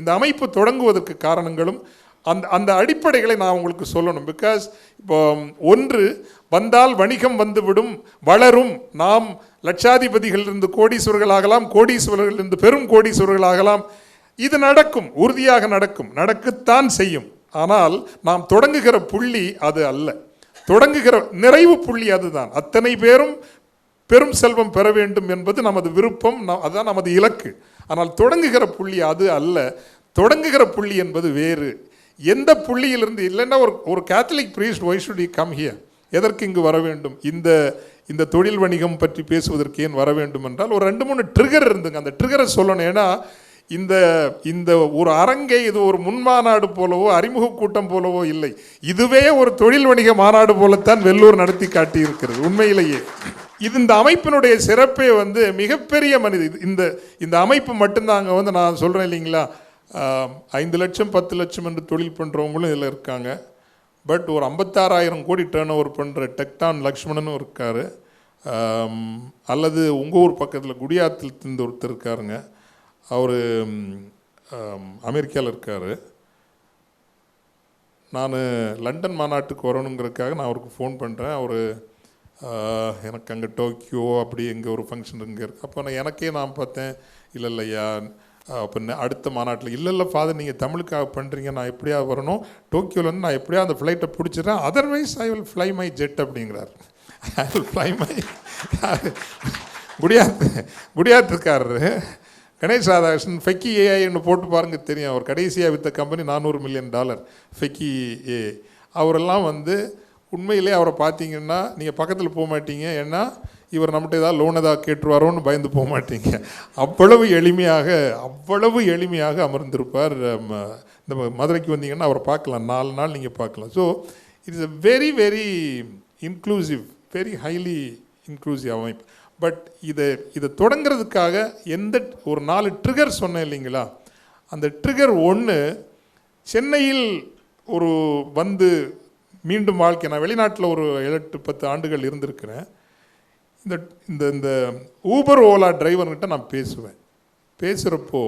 இந்த அமைப்பு தொடங்குவதற்கு காரணங்களும் அந்த அந்த அடிப்படைகளை நான் உங்களுக்கு சொல்லணும். பிகாஸ் இப்போ ஒன்று வந்தால் வணிகம் வந்துவிடும் வளரும். நாம் லட்சாதிபதிகளிலிருந்து கோடீஸ்வரர்களாகலாம் கோடீஸ்வரர்களிலிருந்து பெரும் கோடீஸ்வரர்களாகலாம். இது நடக்கும் உறுதியாக நடக்கும் நடக்கத்தான் செய்யும். ஆனால் நாம் தொடங்குகிற புள்ளி அது அல்ல. தொடங்குகிற நிறைவு புள்ளி அதுதான். அத்தனை பேரும் பெரும் செல்வம் பெற வேண்டும் என்பது நமது விருப்பம் அதுதான் நமது இலக்கு. ஆனால் தொடங்குகிற புள்ளி அது அல்ல. தொடங்குகிற புள்ளி என்பது வேறு. எந்த புள்ளியிலிருந்து இல்லைன்னா ஒரு ஒரு Catholic priest why should come here எதற்கு இங்கு வர வேண்டும்? இந்த இந்த தொழில் வணிகம் பற்றி பேசுவதற்கு ஏன் வர வேண்டும் என்றால் ஒரு ரெண்டு மூணு ட்ரிகர் இருந்துங்க. அந்த ட்ரிகரை சொல்லணும். ஏன்னா இந்த இந்த ஒரு அரங்கை இது ஒரு முன்மாநாடு போலவோ அறிமுக கூட்டம் போலவோ இல்லை. இதுவே ஒரு தொழில் வணிக மாநாடு போலத்தான் வெள்ளூர் நடத்தி காட்டியிருக்கிறது. உண்மையிலேயே. இது இந்த அமைப்பினுடைய சிறப்பே வந்து மிகப்பெரிய மனித இந்த இந்த அமைப்பு மட்டும்தான் அங்கே வந்து நான் சொல்கிறேன் இல்லைங்களா? ஐந்து லட்சம் பத்து லட்சம் என்று தொழில் பண்ணுறவங்களும் இதில் இருக்காங்க. பட் ஒரு ஐம்பத்தாறாயிரம் கோடி டேர்ன் ஓவர் பண்ணுற டெக்டான் லக்ஷ்மணனும் இருக்கார். அல்லது உங்கள் ஊர் பக்கத்தில் குடியாத்தில் இருந்து ஒருத்தர் இருக்காருங்க. அவர் அமெரிக்காவில் இருக்கார். நான் லண்டன் மாநாட்டுக்கு வரணுங்கிறதுக்காக நான் அவருக்கு ஃபோன் பண்ணுறேன் அவர் எனக்கு அங்கே டோக்கியோ அப்படி எங்கே ஒரு ஃபங்க்ஷன் இங்கே இருக்குது அப்போ நான் எனக்கே நான் பார்த்தேன் இல்லை இல்லையா அப்போ அடுத்த மாநாட்டில் இல்லை இல்லை ஃபாதர் நீங்கள் தமிழுக்காக பண்ணுறீங்க நான் எப்படியா வரணும்? டோக்கியோலேருந்து நான் எப்படியா அந்த ஃப்ளைட்டை பிடிச்சிடுறேன்? Otherwise I will fly my jet அப்படிங்கிறார். ஐ வில் ஃப்ளை மை குடியாத்து குடியாத்துக்காரரு. கணேஷ் ராதாகிருஷ்ணன் ஃபெக்கி ஏஐன்னு போட்டு பாருங்க தெரியும். அவர் கடைசியாக வித்த கம்பெனி நானூறு மில்லியன் டாலர் ஃபெக்கி ஏ அவரெல்லாம் வந்து உண்மையிலே அவரை பார்த்தீங்கன்னா நீங்கள் பக்கத்தில் போக மாட்டீங்க. ஏன்னா இவர் நம்மகிட்ட ஏதாவது லோன் ஏதாவது கேட்டுருவாரோன்னு பயந்து போக மாட்டீங்க. அவ்வளவு எளிமையாக அவ்வளவு எளிமையாக அமர்ந்திருப்பார். ம, இந்த மதுரைக்கு வந்தீங்கன்னா அவரை பார்க்கலாம். நாலு நாள் நீங்கள் பார்க்கலாம். So it's a very very inclusive very highly inclusive அமைப்பு. பட் இதை இதை தொடங்குறதுக்காக எந்த ஒரு நாலு ட்ரிகர் சொன்னேன் இல்லைங்களா? அந்த ட்ரிகர் ஒன்று சென்னையில் ஒரு வந்து மீண்டும் வாழ்க்கை. நான் வெளிநாட்டில் ஒரு ஏழு எட்டு பத்து ஆண்டுகள் இருந்திருக்கிறேன். இந்த இந்த இந்த ஊபர் ஓலா டிரைவர்கிட்ட நான் பேசுவேன். பேசுகிறப்போ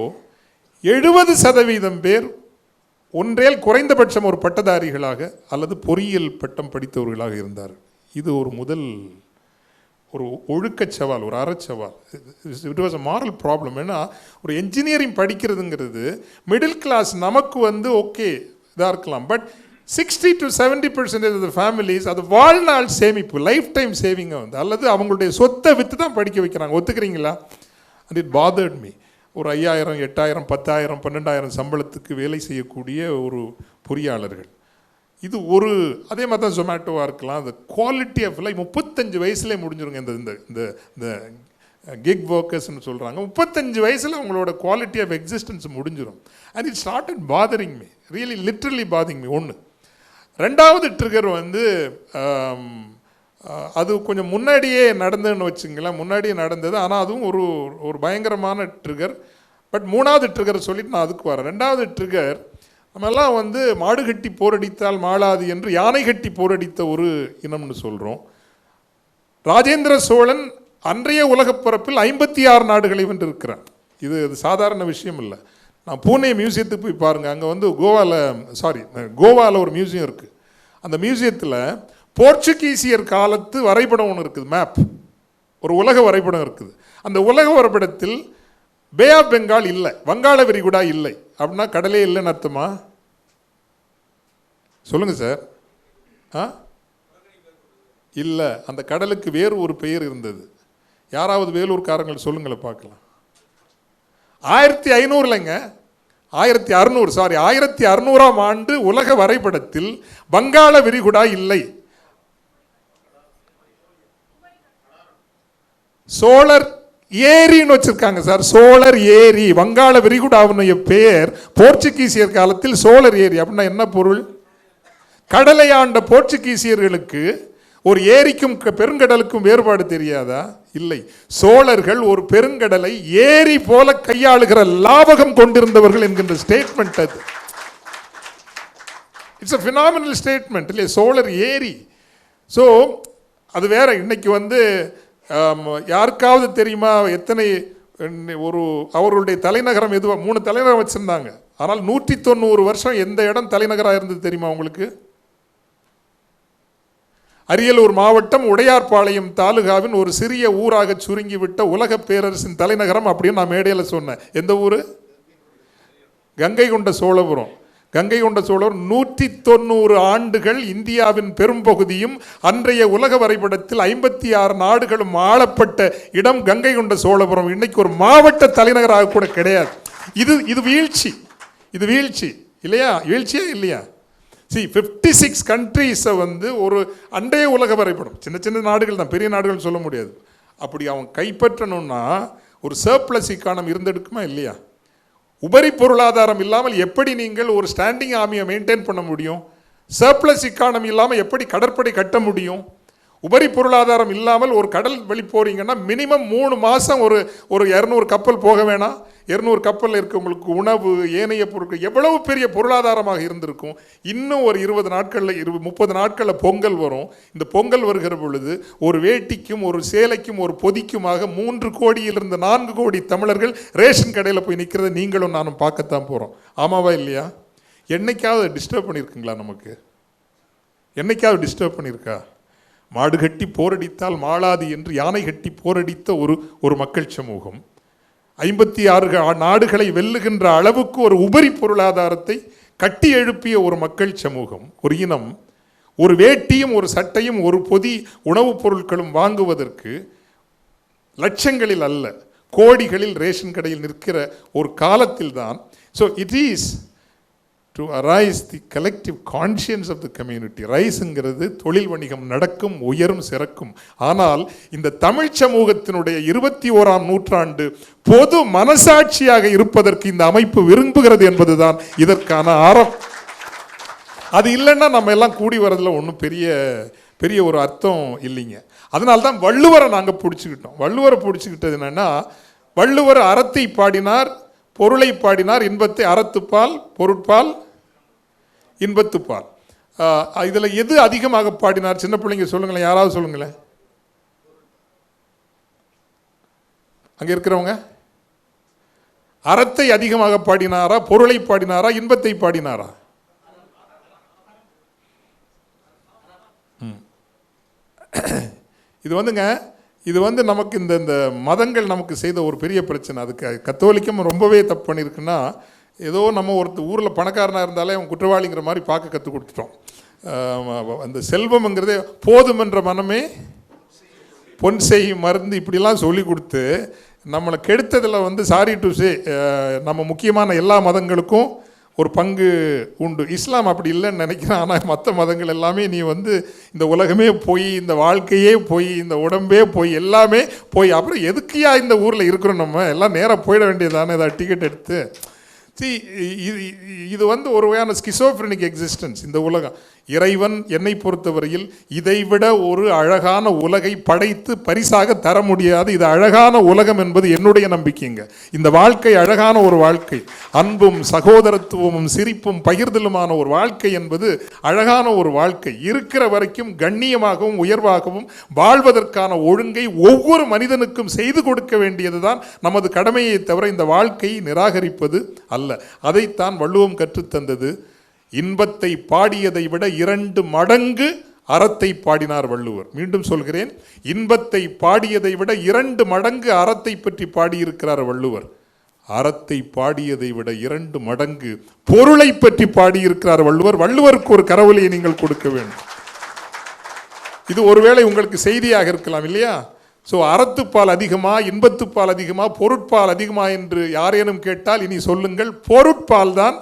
எழுபது சதவீதம் பேர் ஒன்றேல் குறைந்தபட்சம் ஒரு பட்டதாரிகளாக அல்லது பொறியியல் பட்டம் படித்தவர்களாக இருந்தார். இது ஒரு முதல் ஒரு ஒழுக்கச் சவால் ஒரு அறச்சவால் it was a moral problem ஏன்னா ஒரு என்ஜினியரிங் படிக்கிறதுங்கிறது மிடில் கிளாஸ் நமக்கு வந்து ஓகே இதாக இருக்கலாம். But sixty to seventy percentage of families அது வாழ்நாள் சேமிப்பு லைஃப் டைம் சேவிங்கை வந்து அல்லது அவங்களுடைய சொத்தை விற்று தான் படிக்க வைக்கிறாங்க. ஒத்துக்கிறீங்களா? அண்ட் இட் பாதர்ட் மீ ஒரு ஐயாயிரம் எட்டாயிரம் பத்தாயிரம் பன்னெண்டாயிரம் சம்பளத்துக்கு வேலை செய்யக்கூடிய ஒரு பொறியாளர்கள். இது ஒரு அதே மாதிரி தான் ஜொமேட்டோவாக இருக்கலாம். அந்த குவாலிட்டி ஆஃப் லைஃப் முப்பத்தஞ்சு வயசுலேயே முடிஞ்சிருங்க. இந்த இந்த இந்த இந்த கிக் ஒர்க்கர்ஸ்னு சொல்கிறாங்க முப்பத்தஞ்சு வயசில் அவங்களோட குவாலிட்டி ஆஃப் எக்ஸிஸ்டன்ஸ் முடிஞ்சிடும் and it start started bothering me really literally bothering me ஒன்று ரெண்டாவது ட்ரிகர் வந்து அது கொஞ்சம் முன்னாடியே நடந்ததுன்னு வச்சுங்களேன் முன்னாடியே நடந்தது. ஆனால் அதுவும் ஒரு ஒரு பயங்கரமான ட்ரிகர் பட் மூணாவது ட்ரிகர் சொல்லிட்டு நான் அதுக்கு வரேன். ரெண்டாவது ட்ரிகர் நம்மெல்லாம் வந்து மாடு கட்டி போரடித்தால் மாளாது என்று யானை கட்டி போரடித்த ஒரு இனம்னு சொல்கிறோம் ராஜேந்திர சோழன் அன்றைய உலகப் பரப்பில் ஐம்பத்தி ஆறு நாடுகளை வென்றிருக்கிறான். இது இது சாதாரண விஷயம் இல்லை. நான் பூனே மியூசியத்துக்கு போய் பாருங்கள் அங்கே வந்து கோவாவில் சாரி கோவாவில் ஒரு மியூசியம் இருக்குது அந்த மியூசியத்தில் போர்ச்சுகீசியர் காலத்து வரைபடம் ஒன்று இருக்குது மேப் ஒரு உலக வரைபடம் இருக்குது. அந்த உலக வரைபடத்தில் பே ஆஃப் பெங்கால் இல்லை வங்காள விரிகுடா இல்லை. அப்படின்னா கடலே இல்லைன்னு அர்த்தமா? சொல்லுங்கள் சார் ஆ? இல்லை அந்த கடலுக்கு வேறு ஒரு பெயர் இருந்தது. யாராவது வேலூர்காரங்கள் சொல்லுங்களை பார்க்கலாம். ஆயிரத்தி ஐநூறுலங்க ஆயிரத்தி அறுநூறு சாரி ஆயிரத்தி அறுநூறாம் ஆண்டு உலக வரைபடத்தில் வங்காள விரிகுடா இல்லை. சோழர் ஏரின்னு வச்சிருக்காங்க சார் சோழர் ஏரி வங்காள விரிகுடாவுடைய பெயர் போர்ச்சுகீசியர் காலத்தில் சோழர் ஏரி. அப்படின்னா என்ன பொருள்? கடலை ஆண்ட போர்ச்சுகீசியர்களுக்கு ஒரு ஏரிக்கும் க- பெருங்கடலுக்கும் வேறுபாடு தெரியாதா? இல்லை. சோழர்கள் ஒரு பெருங்கடலை ஏரி போல கையாளுகிற லாபகம் கொண்டிருந்தவர்கள் என்கின்ற ஸ்டேட்மெண்ட் அது. இட்ஸ் அ ஃபினாமினல் ஸ்டேட்மெண்ட் இல்லையா? சோழர் ஏரி. ஸோ அது வேற. இன்னைக்கு வந்து யாருக்காவது தெரியுமா? எத்தனை ஒரு அவர்களுடைய தலைநகரம் எதுவாக மூணு தலைநகரம் வச்சுருந்தாங்க. ஆனால் நூற்றி தொண்ணூறு வருஷம் எந்த இடம் தலைநகராக இருந்தது தெரியுமா உங்களுக்கு? அரியலூர் மாவட்டம் உடையார்பாளையம் தாலுகாவின் ஒரு சிறிய ஊராக சுருங்கிவிட்ட உலக பேரரசின் தலைநகரம் அப்படின்னு நான் மேடையில் சொன்னேன். எந்த ஊர்? கங்கை கொண்ட சோழபுரம். கங்கை கொண்ட சோழபுரம் நூற்றி தொண்ணூறு ஆண்டுகள் இந்தியாவின் பெரும்பகுதியும் அன்றைய உலக வரைபடத்தில் ஐம்பத்தி ஆறு நாடுகளும் ஆளப்பட்ட இடம் கங்கை கொண்ட சோழபுரம். இன்னைக்கு ஒரு மாவட்ட தலைநகராக கூட கிடையாது. இது இது வீழ்ச்சி. இது வீழ்ச்சி. இல்லையா? வீழ்ச்சியா இல்லையா? சி ஃபிஃப்டி சிக்ஸ் கண்ட்ரீஸை வந்து ஒரு அண்டைய உலக வரைபடம். சின்ன சின்ன நாடுகள் தான் பெரிய நாடுகள் சொல்ல முடியாது. அப்படி அவன் கைப்பற்றணும்னா ஒரு சர்ப்ளஸ் இக்கானம் இருந்தெடுக்குமா இல்லையா? உபரி பொருளாதாரம் இல்லாமல் எப்படி நீங்கள் ஒரு ஸ்டாண்டிங் ஆர்மியை மெயின்டைன் பண்ண முடியும்? சர்ப்ளஸ் இக்கானமி இல்லாமல் எப்படி கடற்படை கட்ட முடியும்? உபரி பொருளாதாரம் இல்லாமல் ஒரு கடல் வழி போகிறீங்கன்னா மினிமம் மூணு மாதம் ஒரு ஒரு இரநூறு கப்பல் போக வேணாம். இரநூறு கப்பலில் இருக்கவங்களுக்கு உணவு ஏனைய பொருட்கள் எவ்வளவு பெரிய பொருளாதாரமாக இருந்திருக்கும்? இன்னும் ஒரு இருபது நாட்களில் இரு முப்பது நாட்களில் பொங்கல் வரும். இந்த பொங்கல் வருகிற பொழுது ஒரு வேட்டிக்கும் ஒரு சேலைக்கும் ஒரு பொதிக்குமாக மூன்று கோடியிலிருந்து நான்கு கோடி தமிழர்கள் ரேஷன் கடையில் போய் நிற்கிறத நீங்களும் நானும் பார்க்கத்தான் போகிறோம் ஆமாவா இல்லையா? என்னைக்காவது டிஸ்டர்ப் பண்ணியிருக்குங்களா நமக்கு? என்னைக்காவது டிஸ்டர்ப் பண்ணியிருக்கா மாடு கட்டி போரடித்தால் மாளாது என்று யானை கட்டி போரடித்த ஒரு ஒரு மக்கள் சமூகம். ஐம்பத்தி ஆறு நாடுகளை வெல்லுகின்ற அளவுக்கு ஒரு உபரி பொருளாதாரத்தை கட்டி எழுப்பிய ஒரு மக்கள் சமூகம் ஒரு இனம் ஒரு வேட்டியும் ஒரு சட்டையும் ஒரு பொதி உணவுப் பொருட்களும் வாங்குவதற்கு லட்சங்களில் அல்ல கோடிகளில் ரேஷன் கடையில் நிற்கிற ஒரு காலத்தில் தான் so it is to arise the collective conscience of the community ரைஸுங்கிறது தொழில் வணிகம் நடக்கும் உயரும் சிறக்கும். ஆனால் இந்த தமிழ் சமூகத்தினுடைய இருபத்தி ஓராம் நூற்றாண்டு பொது மனசாட்சியாக இருப்பதற்கு இந்த அமைப்பு விரும்புகிறது என்பதுதான் இதற்கான ஆரம். அது இல்லைன்னா நம்ம எல்லாம் கூடி வரதில் ஒன்றும் பெரிய பெரிய ஒரு அர்த்தம் இல்லைங்க. அதனால தான் வள்ளுவரை நாங்கள் பிடிச்சிக்கிட்டோம். வள்ளுவரை பிடிச்சிக்கிட்டது என்னன்னா வள்ளுவர் அறத்தை பாடினார் பொருளை பாடினார் இன்பத்தை அறத்துப்பால் பொருட்பால் இன்பத்துப்பால் இதில் எது அதிகமாக பாடினார்? சின்ன பிள்ளைங்க சொல்லுங்களேன் யாராவது சொல்லுங்களேன். அங்கே இருக்கிறவங்க? அறத்தை அதிகமாக பாடினாரா? பொருளை பாடினாரா? இன்பத்தை பாடினாரா? இது வந்துங்க இது வந்து நமக்கு இந்த இந்த மதங்கள் நமக்கு செய்த ஒரு பெரிய பிரச்சனை. அதுக்கு கத்தோலிக்கம் ரொம்பவே தப்பு பண்ணியிருக்குன்னா ஏதோ நம்ம ஒருத்தர் ஊரில் பணக்காரனாக இருந்தாலே அவன் குற்றவாளிங்கிற மாதிரி பார்க்க கற்றுக் கொடுத்துட்டோம். அந்த செல்வம்ங்கிறதே போதும் என்ற மனமே பொன் செய் மருந்து இப்படிலாம் சொல்லி கொடுத்து நம்மளை கெடுத்ததில் வந்து சாரி டு சே நம்ம முக்கியமான எல்லா மதங்களுக்கும் ஒரு பங்கு உண்டு. இஸ்லாம் அப்படி இல்லைன்னு நினைக்கிறேன். ஆனால் மற்ற மதங்கள் எல்லாமே நீ வந்து இந்த உலகமே போய் இந்த வாழ்க்கையே போய் இந்த உடம்பே போய் எல்லாமே போய் அப்புறம் எதுக்கியா இந்த ஊரில் இருக்கிறோம் நம்ம? எல்லாம் நேராக போயிட வேண்டியதானே ஏதாவது டிக்கெட் எடுத்து. சி இது இது வந்து ஒரு வகையான ஸ்கிசோஃப்ரெனிக் எக்ஸிஸ்டன்ஸ் இந்த உலகம். இறைவன் என்னை பொறுத்தவரையில் இதைவிட ஒரு அழகான உலகை படைத்து பரிசாக தர முடியாது. இது அழகான உலகம் என்பது என்னுடைய நம்பிக்கைங்க. இந்த வாழ்க்கை அழகான ஒரு வாழ்க்கை. அன்பும் சகோதரத்துவமும் சிரிப்பும் பகிர்தலுமான ஒரு வாழ்க்கை என்பது அழகான ஒரு வாழ்க்கை. இருக்கிற வரைக்கும் கண்ணியமாகவும் உயர்வாகவும் வாழ்வதற்கான ஒழுங்கை ஒவ்வொரு மனிதனுக்கும் செய்து கொடுக்க வேண்டியதுதான் நமது கடமையை தவிர இந்த வாழ்க்கையை நிராகரிப்பது அல்ல. அதைத்தான் வள்ளுவம் கற்றுத்தந்தது. இன்பத்தை பாடியதை விட இரண்டு மடங்கு அறத்தை பாடினார் வள்ளுவர். மீண்டும் சொல்கிறேன் இன்பத்தை பாடியதை விட இரண்டு மடங்கு அறத்தை பற்றி பாடியிருக்கிறார் வள்ளுவர். அறத்தை பாடியதை விட இரண்டு மடங்கு பொருளை பற்றி பாடியிருக்கிறார் வள்ளுவர். வள்ளுவருக்கு ஒரு கரவொலியை நீங்கள் கொடுக்க வேண்டும். இது ஒருவேளை உங்களுக்கு செய்தியாக இருக்கலாம் இல்லையா? ஸோ அறத்துப்பால் அதிகமா இன்பத்துப்பால் அதிகமா பொருட்பால் அதிகமா என்று யாரேனும் கேட்டால் இனி சொல்லுங்கள் பொருட்பால் தான்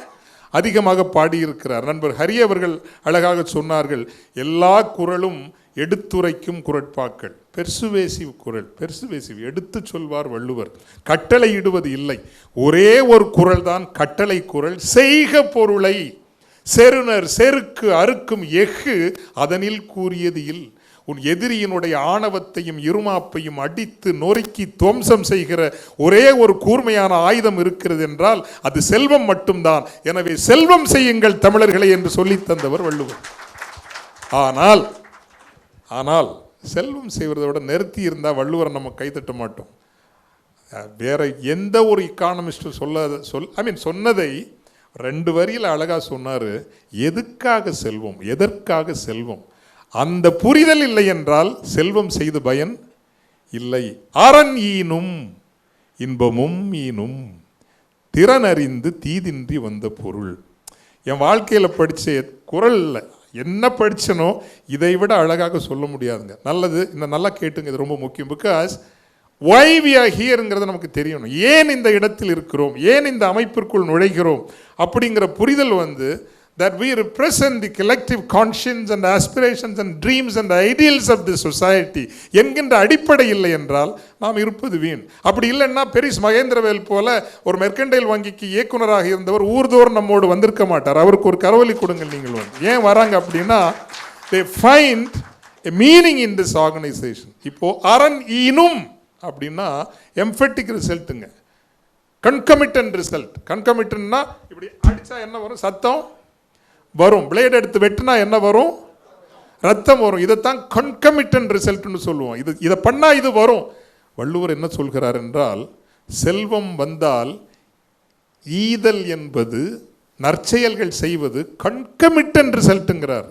அதிகமாக பாடியிருக்கிறார். நண்பர் ஹரி அவர்கள் அழகாக சொன்னார்கள் எல்லா குரலும் எடுத்துரைக்கும் குரட்பாக்கள் பெர்சுவேசிவ் குரல் பெர்சுவேசிவ் எடுத்து சொல்வார் வள்ளுவர். கட்டளையிடுவது இல்லை. ஒரே ஒரு குரல் தான் கட்டளை குரல். செய்க பொருளை செருணர் செருக்கு அறுக்கும் எஃகு அதனில் கூறியது இல். உன் எதிரியினுடைய ஆணவத்தையும் இருமாப்பையும் அடித்து நொறுக்கி துவம்சம் செய்கிற ஒரே ஒரு கூர்மையான ஆயுதம் இருக்கிறது என்றால் அது செல்வம் மட்டும்தான். எனவே செல்வம் செய்யுங்கள் தமிழர்களை என்று சொல்லித் தந்தவர் வள்ளுவர். ஆனால் ஆனால் செல்வம் செய்வதை விட நிறுத்தி இருந்தால் வள்ளுவரை நம்ம கைத்தட்ட மாட்டோம். வேற எந்த ஒரு இக்கானமிஸ்டும் சொல்லாத சொல் ஐ மீன் சொன்னதை ரெண்டு வரியில் அழகாக சொன்னார் எதுக்காக செல்வம்? எதற்காக செல்வம்? அந்த புரிதல் இல்லை என்றால் செல்வம் செய்து பயன் இல்லை. அரண் ஈனும் இன்பமும் ஈனும் திறனறிந்து தீதின்றி வந்த பொருள். என் வாழ்க்கையில் படித்த குரலில் என்ன படித்தனோ இதை விட அழகாக சொல்ல முடியாதுங்க. நல்லது இந்த நல்லா கேட்டுங்க இது ரொம்ப முக்கியம். பிகாஸ் ஒய் வி ஆர் ஹியருங்கிறது நமக்கு தெரியணும். ஏன் இந்த இடத்தில் இருக்கிறோம்? ஏன் இந்த அமைப்பிற்குள் நுழைகிறோம்? அப்படிங்கிற புரிதல் வந்து that we represent the collective conscience and aspirations and dreams and ideals of the society. என்கின்ற அடிப்படை இல்லை என்றால் நாம் இருப்பது வீண். அப்படி இல்லைன்னா பெரிஸ் மகேந்திரவேல் போல ஒரு மெர்கண்டைல் வங்கிக்கு இயக்குனராக இருந்தவர் ஊர்தோறும் நம்மோடு வந்திருக்க மாட்டார். அவருக்கு ஒரு கரவலி கொடுங்கள் நீங்கள் வந்து. ஏன் வராங்க அப்படின்னா they find a meaning in this organisation இப்போது அரண் ஈனும் அப்படின்னா எம்ஃபெட்டிக் ரிசல்ட்டுங்க கன்கமிட்டன் ரிசல்ட் கன்கமிட்டன்னா இப்படி அடித்தா என்ன வரும்? சத்தம் வரும். பிளேட் எடுத்து வெட்டினா என்ன வரும்? ரத்தம் வரும். இதைத்தான் கன்கமிட்டன் ரிசல்ட்னு சொல்லுவோம். இது இதை பண்ணால் இது வரும். வள்ளுவர் என்ன சொல்கிறார் என்றால் செல்வம் வந்தால் ஈதல் என்பது நற்செயல்கள் செய்வது கண்கமிட்டன் ரிசல்ட்டுங்கிறார்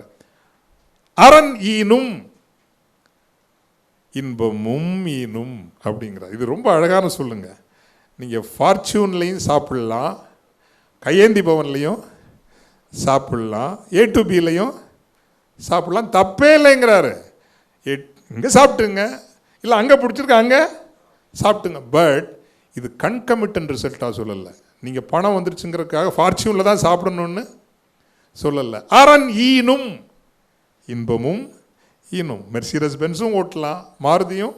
அரண் ஈனும் இன்பமும் ஈனும் அப்படிங்கிறார். இது ரொம்ப அழகான சொல்லுங்க. நீங்கள் ஃபார்ச்சூன்லேயும் சாப்பிடலாம். கையேந்தி பவன்லேயும் சாப்பிட்லாம். ஏ டு பிலையும் சாப்பிட்லாம். தப்பே இல்லைங்கிறாரு. இங்கே சாப்பிட்டுங்க. இல்லை அங்கே பிடிச்சிருக்க அங்கே சாப்பிட்டுங்க. பட் இது கன்கமிட்டன் ரிசல்ட்டாக சொல்லலை. நீங்கள் பணம் வந்துருச்சுங்கிறதுக்காக ஃபார்ச்சூனில் தான் சாப்பிடணும்னு சொல்லலை. அரண் ஈனும் இன்பமும் ஈனும். மெர்சிரஸ் பென்ஸும் ஓட்டலாம். மாருதியும்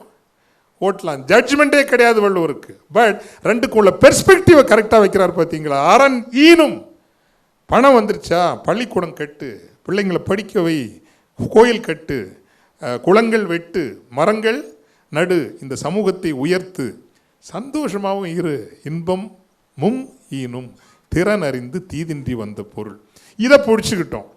ஓட்டலாம். ஜட்ஜ்மெண்ட்டே கிடையாது வள்ளுவருக்கு. பட் ரெண்டுக்குள்ள பெர்ஸ்பெக்டிவை கரெக்டாக வைக்கிறார் பார்த்தீங்களா அரண் ஈனும். பணம் வந்துருச்சா? பள்ளிக்கூடம் கட்டு பிள்ளைங்களை படிக்க வை கோயில் கட்டு குளங்கள் வெட்டு மரங்கள் நடு இந்த சமூகத்தை உயர்த்து. சந்தோஷமாகவும் இரு இன்பம் மும் ஈனும் திறன் அறிந்து தீதின்றி வந்த பொருள். இதை பிடிச்சிக்கிட்டோம்.